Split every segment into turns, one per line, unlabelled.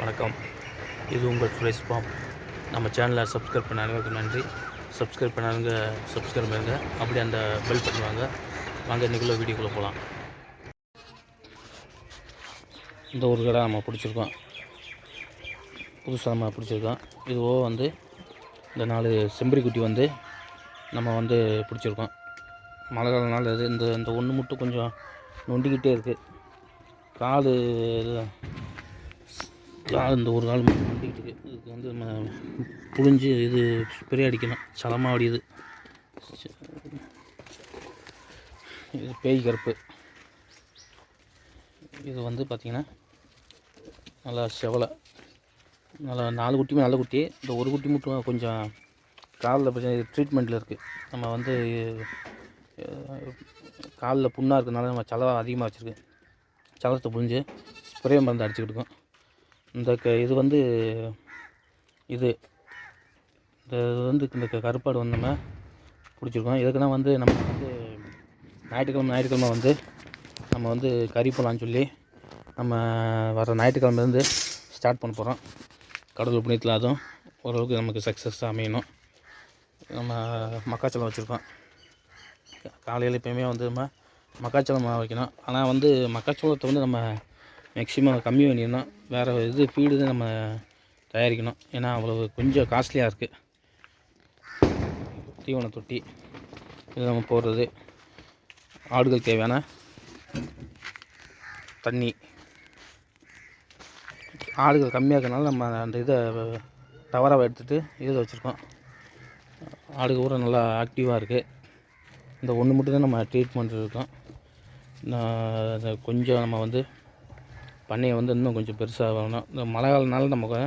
வணக்கம். இது உங்கள் சுரேஷ் ஃபார்ம் நம்ம சேனலை சப்ஸ்கிரைப் பண்ண அனைவருக்கும் நன்றி. சப்ஸ்கிரைப் பண்ணாங்க சப்ஸ்கிரைப் பண்ணுங்க. அப்படியே அந்த பெல் பண்ணுவாங்க வாங்க. இன்றைக்குள்ள வீடியோக்குள்ளே போகலாம் இந்த ஒரு கடை நம்ம பிடிச்சிருக்கோம். புதுசாக நம்ம பிடிச்சிருக்கோம். இதுவோ வந்து இந்த நாலு செம்பரி குட்டி வந்து நம்ம வந்து பிடிச்சிருக்கோம். மழை காலனால இது இந்த இந்த ஒன்று மட்டும் கொஞ்சம் நொண்டிக்கிட்டே இருக்குது காலு இது கால் இந்த ஒரு கால் மட்டும் நொண்டிக்கிட்டு இருக்கு. இதுக்கு வந்து நம்ம புழிஞ்சு இது ஸ்ப்ரே அடிக்கணும். சலமாக வடியுது இது பேய் கருப்பு. இது வந்து பார்த்திங்கன்னா நல்லா செவலை. நல்லா நாலு குட்டியுமே நல்ல குட்டி. இந்த ஒரு குட்டி மட்டும் கொஞ்சம் காலில் பிரச்சனை ட்ரீட்மெண்ட்டில் இருக்குது நம்ம வந்து காலில் புண்ணாக இருக்கிறதுனால நம்ம செலவாக அதிகமாக வச்சுருக்கு. சலத்தை புழிஞ்சு ஸ்ப்ரே மருந்து அடிச்சுக்கிட்டு இருக்கோம். இந்த க இது வந்து இது. இந்த இது வந்து இந்த க- கருப்பாடு வந்து நம்ம பிடிச்சிருக்கோம். இதுக்குன்னா வந்து நம்ம வந்து ஞாயிற்றுக்கிழமை ஞாயிற்றுக்கிழமை வந்து நம்ம வந்து கறி போகலான்னு சொல்லி நம்ம வர ஞாயிற்றுக்கிழமைலேருந்து ஸ்டார்ட் பண்ண போகிறோம் கடவுள் புண்ணியத்தில் அதுவும் ஓரளவுக்கு நமக்கு சக்ஸஸ் அமையணும். நம்ம மக்காச்சோளம் வச்சுருக்கோம். காலையில் எப்பயுமே வந்து நம்ம மக்காச்சோளம் வைக்கணும். ஆனால் வந்து மக்காச்சோளத்தை வந்து நம்ம மேக்ஸிமம் கம்மி பண்ணிடணும் வேறு இது ஃபீடு தான் நம்ம தயாரிக்கணும். ஏன்னா அவ்வளவு கொஞ்சம் காஸ்ட்லியாக இருக்குது தீவன தொட்டி. இது நம்ம போடுறது. ஆடுகள் தேவையான தண்ணி. ஆடுகள் கம்மியாக இருக்கனால நம்ம அந்த இதை டவராக எடுத்துகிட்டு இதை வச்சுருக்கோம். ஆடுகள் கூட நல்லா ஆக்டிவாக இருக்குது இந்த ஒன்று மட்டும் தான் நம்ம ட்ரீட்மெண்ட் இருக்கோம். கொஞ்சம் நம்ம வந்து பண்ணையை வந்து இன்னும் கொஞ்சம் பெருசாக வரணும் இந்த மழை காலனால நமக்கு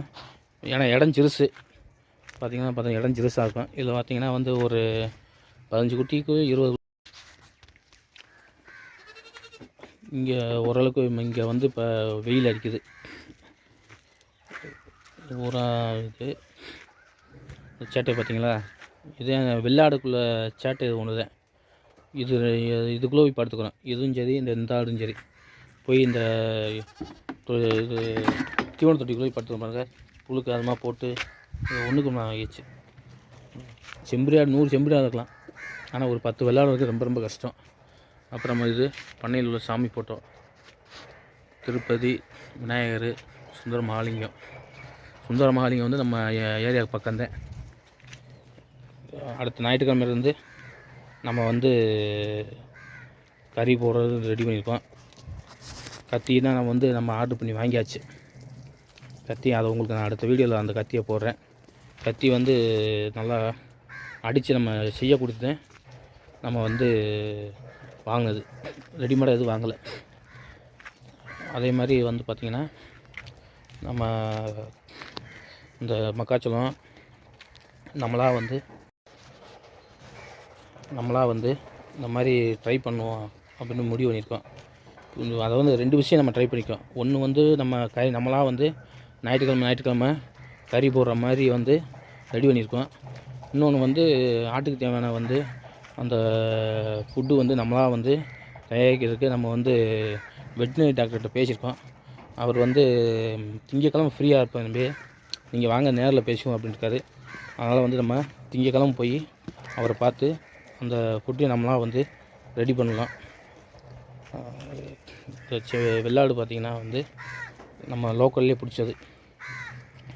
ஏன்னா இடம் சிறுசு. பார்த்திங்கன்னா பார்த்தா இடம் சிறுசாக இருக்கும். இதில் பார்த்திங்கன்னா வந்து ஒரு பதினஞ்சு குட்டிக்கு இருபது இங்கே ஓரளவுக்கு இங்கே வந்து இப்போ வெயில் அடிக்குது. பூரா இது. சேட்டை பார்த்திங்களா இதே வெள்ளாடுக்குள்ளே சேட்டை இது ஒன்று தான் இது இதுக்குள்ளே போய் படுத்துக்கிறோம் இதுவும் சரி இந்த இந்த ஆடும் சரி. போய் இந்த இது தீவன தொட்டிக்குள்ளே போய் பாருங்கள் புழுக்கு அதுமாக போட்டு ஒன்றுக்கு நான் ஆகிடுச்சு. செம்பிரியாடு நூறு செம்பரி இருக்கலாம். ஆனால் ஒரு பத்து வெள்ளாடு ரொம்ப ரொம்ப கஷ்டம். அப்புறம் இது பண்ணையில் உள்ள சாமி ஃபோட்டோ திருப்பதி விநாயகர் சுந்தர மகாலிங்கம் சுந்தர மகாலிங்கம் வந்து நம்ம ஏ- ஏரியாவுக்கு பக்கம்தான். அடுத்த ஞாயிற்றுக்கிழமை இருந்து நம்ம வந்து கறி போடுறது ரெடி பண்ணியிருக்கோம். கத்தி தான் நம்ம வந்து நம்ம ஆர்டர் பண்ணி வாங்கியாச்சு. கத்தி அதை உங்களுக்கு நான் அடுத்த வீடியோவில் அந்த கத்தியை போடுறேன். கத்தி வந்து நல்லா அடித்து நம்ம செய்ய கொடுத்தேன். நம்ம வந்து வாங்கினது. ரெடிமேடாக எதுவும் வாங்கலை. அதே மாதிரி வந்து பார்த்திங்கன்னா நம்ம இந்த மக்காச்சோளம் நம்மளா வந்து நம்மளா வந்து இந்த மாதிரி ட்ரை பண்ணுவோம் அப்படின்னு முடிவு பண்ணியிருக்கோம். அதை வந்து ரெண்டு விஷயம் நம்ம ட்ரை பண்ணிக்கோம் ஒன்று வந்து நம்ம கறி நம்மளா வந்து ஞாயிற்றுக்கிழமை ஞாயிற்றுக்கிழமை கறி போடுற மாதிரி வந்து ரெடி பண்ணியிருக்கோம். இன்னொன்று வந்து ஆட்டுக்கு தேவையான வந்து அந்த ஃபுட்டு வந்து நம்மளா வந்து தயாரிக்கிறதுக்கு நம்ம வந்து வெட்டினரி டாக்டர்கிட்ட பேசியிருக்கோம். அவர் வந்து திங்கக்கிழமை ஃப்ரீயாக இருப்பேன் நம்பி நீங்கள் வாங்க நேரில் பேசுவோம் அப்படின்னு இருக்காரு அதனால் வந்து நம்ம திங்கக்கிழமை போய் அவரை பார்த்து அந்த ஃபுட்டையும் நம்மளாம் வந்து ரெடி பண்ணலாம். வெள்ளாடு பார்த்திங்கன்னா வந்து நம்ம லோக்கல்லே பிடிச்சது.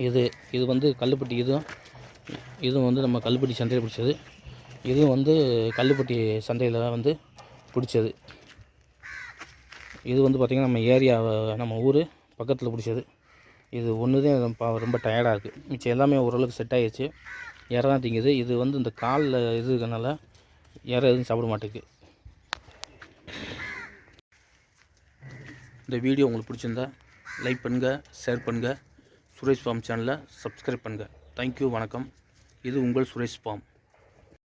இது இது வந்து கல்லுப்பட்டி இதுவும் இதுவும் வந்து நம்ம கல்லுப்பட்டி சந்தையில் பிடிச்சது. இதுவும் வந்து கல்லுப்பட்டி சந்தையில் தான் வந்து பிடிச்சது. இது வந்து பார்த்திங்கன்னா நம்ம ஏரியா நம்ம ஊர் பக்கத்தில் பிடிச்சது. இது ஒன்று தான் ரொம்ப ரொம்ப டயர்டாக இருக்குது மிச்சம் எல்லாமே ஓரளவுக்கு செட் ஆகிடுச்சு இற தான் திங்குது. இது வந்து இந்த காலில் இது இருக்கனால இற எதுவும் சாப்பிட மாட்டேங்குது. இந்த வீடியோ உங்களுக்கு பிடிச்சிருந்தா லைக் பண்ணுங்கள் ஷேர் பண்ணுங்கள் சுரேஷ் ஃபார்ம் சேனலை சப்ஸ்கிரைப் பண்ணுங்கள் தேங்க்யூ வணக்கம். இது உங்கள் சுரேஷ் ஃபார்ம்.